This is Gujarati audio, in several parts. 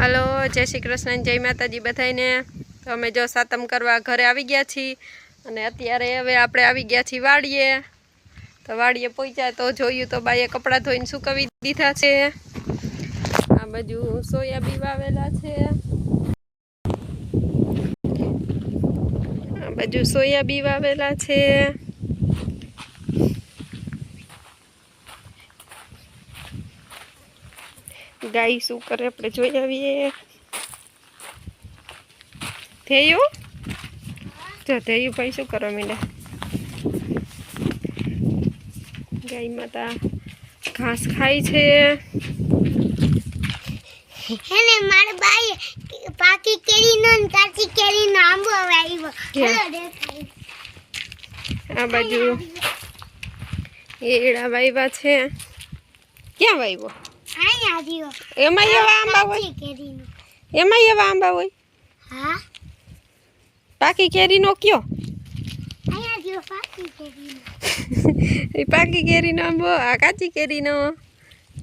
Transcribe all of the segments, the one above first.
હલો, જય શ્રી કૃષ્ણ જય માતાજી બધાને તો અમે જો સાતમ કરવા ઘરે આવી ગયા છીએ અને અત્યારે હવે આપણે આવી ગયા છીએ વાડીએ. તો વાડીએ પહોંચ્યા તો જોયું તો બાઈએ કપડાં ધોઈને સુકવી દીધા છે. આ બાજુ સોયાબી વાવેલા છે. આ બાજુ સોયાબી વાવેલા છે. ગાય શું કરે? આપણે જોઈ આવીએ. થયું? જો થયું ભાઈ શું કરો માંડ્યા? ગાય માતા ઘાસ ખાય છે. હેને મારે બાઈ પાકી કેરીનો ને કાચી કેરીનો આંબો આવ્યો આ બાજુ. એડા વાવ્યા છે. ક્યાં વાવ્યો આવ્યો એમાં એવા આંબા હોય? એમાં એવા આંબા હોય? હા? પાકી કેરીનો કયો? પાકી કેરીનો. એ પાકી કેરીનો આંબો આ કાચી કેરીનો.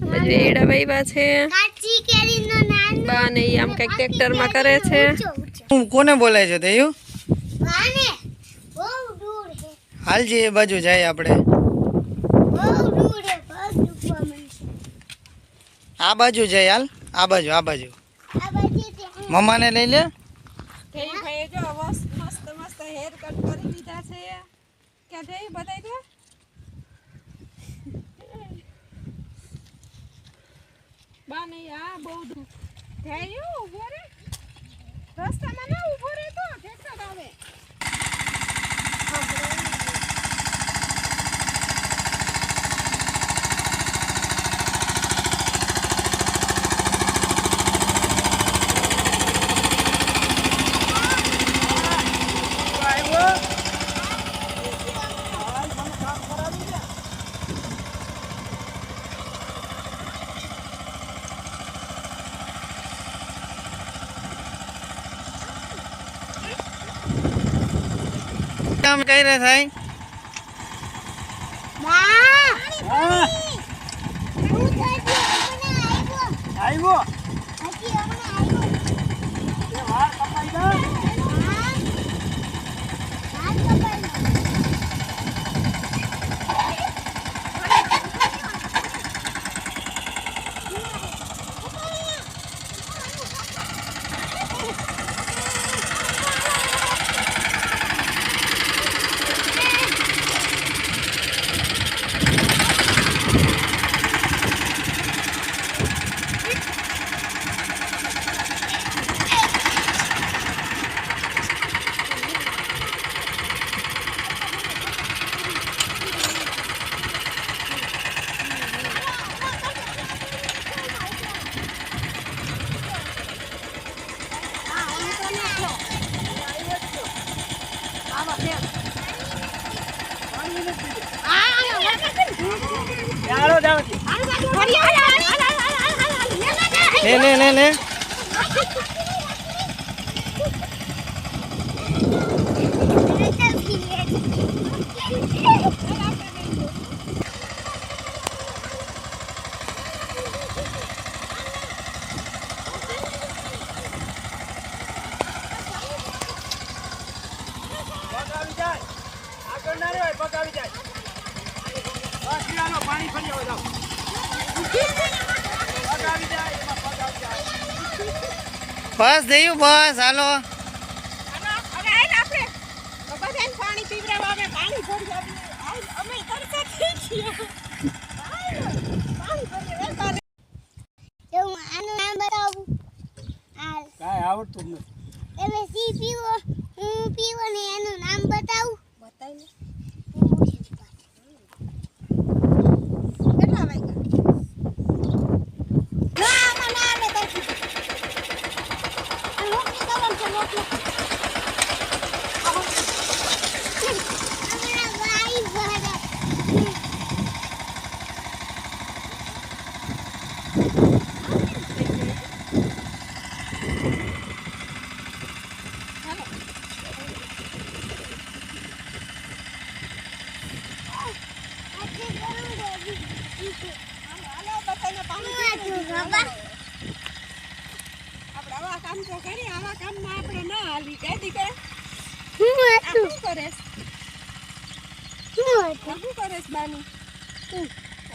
બાજુ એડા વાવ્યા છે. કાચી કેરીનો નાનો બા ને ઈ આમ કંઈક ટ્રેક્ટરમાં કરે છે. હું કોને બોલાય છે તેયું વાને બહુ હાલજી એ બાજુ જાય આપણે. આ બાજુ જાય હાલ. આ બાજુ આ બાજુ. આ બાજુ ત્યાં મમ્માને લઈ લે. ભાઈ જો મસ્ત મસ્ત હેર કટ કરી દીધા છે ક્યાં જઈ બતાવી દો બા નહીં આ બહુ થયું ઊભો રે રસ્તામાં ના ઊભો રે તો ટ્રેક્ટર આવે કામ કઈ રે થાય આવ્યો આવ્યો હજી હમણાં આવ્યો હા હાથ કપાઈ લે લે લે લે બસ દયું બસ હાલો. પાણી અમે પાણી ભરી આવીએ. અમે તરતા થઈ પાણી આવડતું નથી તમે સી પીવો હું પીવો ને એનું નામ બતાવું બતાવી બતાવી કેટલા વાગ્યા ના મને આવે તરફી આ લોકલી કલમ છે લોકલી હમણાં વાઈ ભરે કામ તો કરી આવા કામમાં આપણે ના હાલી. કે? દીકરા શું કરે શું હતું શું કરે બાની? તું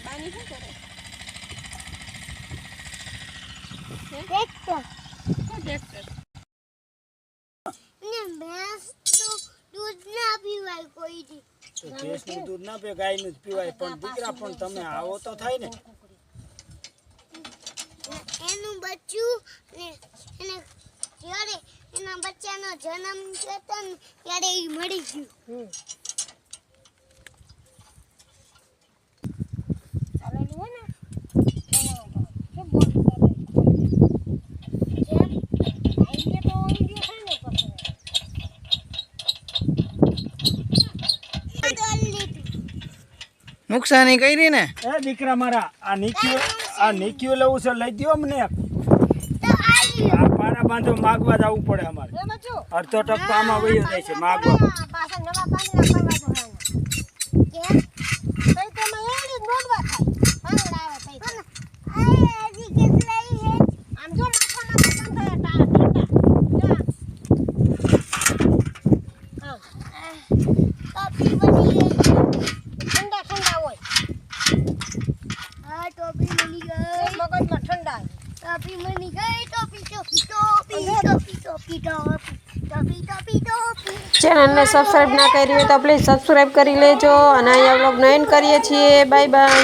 બાની શું કરે? ટ્રેક્ટર. શું ટ્રેક્ટર? ને ભેંસ તો દૂધ ના પીવાય કોઈથી તો ભેંસનું દૂધ ના પીવાય ગાયનું જ પીવાય. પણ દીકરા પણ તમે આવો તો થાય ને. ને એનું બચ્ચું ને એને જ્યારે એના બચ્ચાનો જન્મ થયો ને ત્યારે એ મળી ગયું. નુકસાની કરી ને? દીકરા મારા આ નીક્યું આ નીક્યું લેવું છે લઈ દ્યો અમને. પારા બાંધો માગવા જવું પડે અમારે. અડધો ટક તો આમાં વહી જાય છે માગવા કેમ આ હજી કેટલાય હે ટોપી બની ગઈ હા ટોપી બની ગઈ ટોપી બની ગઈ ટોપી ટોપી ટોપી ટોપી ટોપી ટોપી ટોપી ટોપી ટોપી ચેનલને સબસ્ક્રાઈબ ના કરી હોય તો પ્લીઝ સબસ્ક્રાઈબ કરી લેજો. અને અહીંયા વ્લોગનો એન્ડ કરીએ છીએ. Bye bye